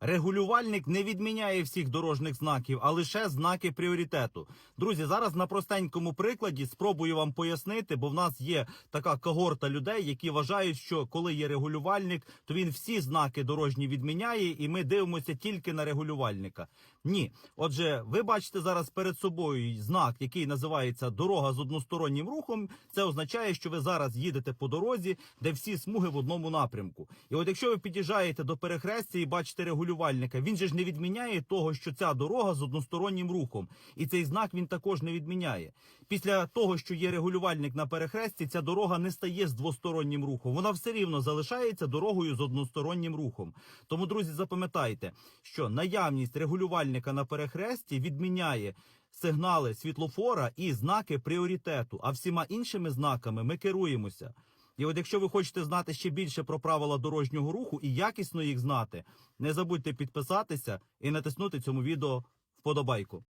Регулювальник не відміняє всіх дорожніх знаків, а лише знаки пріоритету. Друзі, зараз на простенькому прикладі спробую вам пояснити, бо в нас є така когорта людей, які вважають, що коли є регулювальник, то він всі знаки дорожні відміняє, і ми дивимося тільки на регулювальника. Ні, отже, ви бачите зараз перед собою знак, який називається дорога з одностороннім рухом. Це означає, що ви зараз їдете по дорозі, де всі смуги в одному напрямку. І от якщо ви під'їжджаєте до перехрестя і бачите регулювальника, він же ж не відміняє того, що ця дорога з одностороннім рухом, і цей знак він також не відміняє. Після того, що є регулювальник на перехресті, ця дорога не стає з двостороннім рухом. Вона все рівно залишається дорогою з одностороннім рухом. Тому, друзі, запам'ятайте, що наявність регулювальника на перехресті відміняє сигнали світлофора і знаки пріоритету. А всіма іншими знаками ми керуємося. І от якщо ви хочете знати ще більше про правила дорожнього руху і якісно їх знати, не забудьте підписатися і натиснути цьому відео вподобайку.